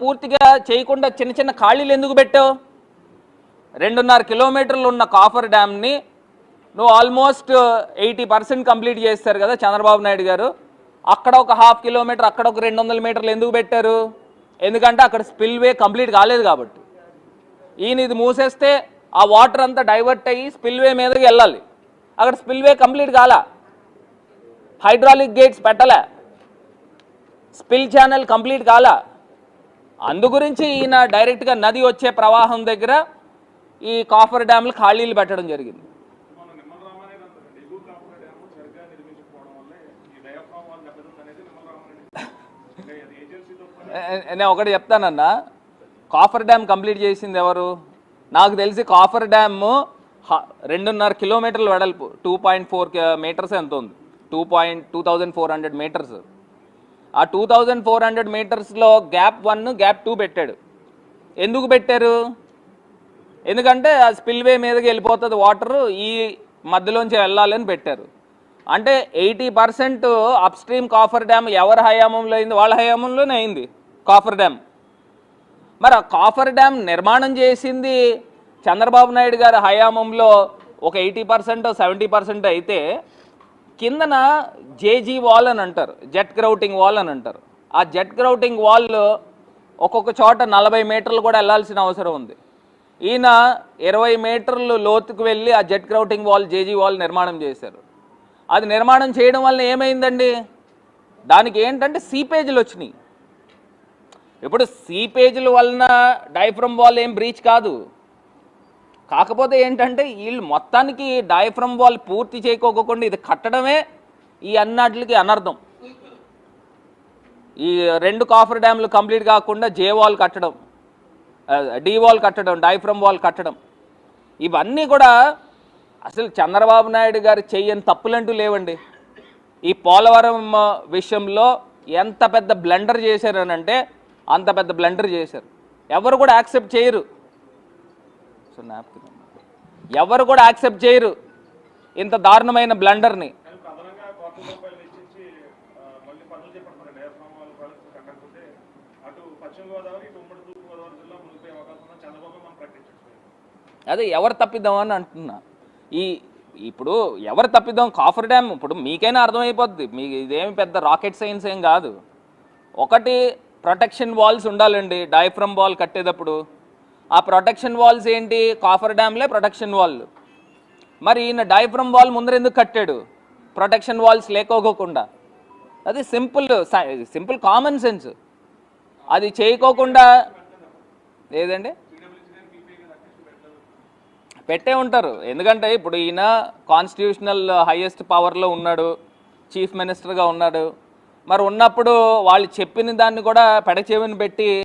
పూర్తిగా చేయకుండా చిన్న చిన్న ఖాళీలు ఎందుకు పెట్టావు? రెండున్నర కిలోమీటర్లు ఉన్న కాఫర్ డ్యామ్ని నువ్వు ఆల్మోస్ట్ ఎయిటీ పర్సెంట్ కంప్లీట్ చేస్తారు కదా చంద్రబాబు నాయుడు గారు. అక్కడ ఒక హాఫ్ కిలోమీటర్ అక్కడ ఒక రెండు వందల మీటర్లు ఎందుకు పెట్టారు? ఎందుకంటే అక్కడ స్పిల్వే కంప్లీట్ కాలేదు కాబట్టి. ఈయన ఇది మూసేస్తే ఆ వాటర్ అంతా డైవర్ట్ అయ్యి స్పిల్వే మీదకి వెళ్ళాలి. అక్కడ స్పిల్వే కంప్లీట్ కాలా. హైడ్రాలిక్ గేట్స్ పెట్టలే. స్పిల్ ఛానల్ కంప్లీట్ కాలా. అందు గురించి ఈయన డైరెక్ట్గా నది వచ్చే ప్రవాహం దగ్గర ఈ కాఫర్ డ్యామ్లు ఖాళీలు పెట్టడం జరిగింది. నేను ఒకటి చెప్తానన్నా. కాఫర్ డ్యామ్ కంప్లీట్ చేసింది ఎవరు? నాకు తెలిసి కాఫర్ డ్యామ్ రెండున్నర కిలోమీటర్లు వెడల్పు టూ పాయింట్ ఫోర్ మీటర్స్ ఎంత ఉంది? Two point two thousand four hundred metres. ఆ టూ థౌజండ్ ఫోర్ హండ్రెడ్ మీటర్స్లో గ్యాప్ వన్ గ్యాప్ టూ పెట్టాడు. ఎందుకు పెట్టారు? ఎందుకంటే ఆ స్పిల్వే మీదకి వెళ్ళిపోతుంది వాటర్ ఈ మధ్యలోంచి వెళ్ళాలని పెట్టారు. అంటే eighty percent upstream coffer dam ఎవరి హయామంలో అయింది? వాళ్ళ హయామంలోనే అయింది కాఫర్ డ్యామ్ మరి ఆ కాఫర్ డ్యామ్ నిర్మాణం చేసింది చంద్రబాబు నాయుడు గారి హయామంలో ఒక ఎయిటీ పర్సెంట్ సెవెంటీ పర్సెంట్ అయితే కిందన జేజీ వాల్ అని అంటారు జెట్ గ్రౌటింగ్ వాల్ అని అంటారు. ఆ జెట్ గ్రౌటింగ్ వాల్ ఒక్కొక్క చోట నలభై మీటర్లు కూడా వెళ్ళాల్సిన అవసరం ఉంది. ఈయన ఇరవై మీటర్లు లోతుకు వెళ్ళి ఆ jet grouting wall J G wall నిర్మాణం చేశారు. అది నిర్మాణం చేయడం వల్ల ఏమైందండి? దానికి ఏంటంటే సీపేజీలు వచ్చినాయి. ఇప్పుడు సీపేజీల వలన డైఫ్రమ్ వాల్ ఏం బ్రీచ్ కాదు. కాకపోతే ఏంటంటే వీళ్ళు మొత్తానికి డైఫ్రమ్ వాల్ పూర్తి చేయకోకుండా ఇది కట్టడమే ఈ అన్నాటికి అనర్థం. ఈ రెండు కాఫర్ డ్యామ్లు కంప్లీట్ కాకుండా జే వాల్ కట్టడం డి వాల్ కట్టడం డైఫ్రమ్ వాల్ కట్టడం. ఇవన్నీ కూడా అసలు చంద్రబాబు నాయుడు గారు చేయని తప్పులంటూ లేవండి. ఈ పోలవరం విషయంలో ఎంత పెద్ద బ్లండర్ చేశారనంటే అంత పెద్ద బ్లండర్ చేశారు. ఎవరు కూడా యాక్సెప్ట్ చేయరు. సో అన్నమాట. ఎవరు కూడా యాక్సెప్ట్ చేయరు ఇంత దారుణమైన బ్లండర్ని. అదే ఎవరు తప్పిద్దాం అని అంటున్నా. ఈ ఇప్పుడు ఎవరు తప్పిద్దాం? కాఫర్ డ్యామ్ ఇప్పుడు మీకైనా అర్థమైపోద్ది. మీకు ఇదేమి పెద్ద రాకెట్ సైన్స్ ఏం కాదు. ఒకటి ప్రొటెక్షన్ వాల్స్ ఉండాలండి. డైఫ్రమ్ వాల్ కట్టేటప్పుడు ఆ ప్రొటెక్షన్ వాల్స్ ఏంటి? కాఫర్ డ్యామ్లే ప్రొటెక్షన్ వాల్ మరి ఈయన డైఫ్రమ్ వాల్ ముందర ఎందుకు కట్టాడు? ప్రొటెక్షన్ వాల్స్ లేకోకుండా అది సింపుల్ సింపుల్ కామన్ సెన్స్ అది చేయకోకుండా ఏదండి? పెట్టే ఉంటారు. ఎందుకంటే ఇప్పుడు ఈయన కాన్స్టిట్యూషనల్ హైయెస్ట్ పవర్లో ఉన్నాడు. చీఫ్ మినిస్టర్గా ఉన్నాడు. మరి ఉన్నప్పుడు వాళ్ళు చెప్పిన దాన్ని కూడా పెడచెవిని పెట్టి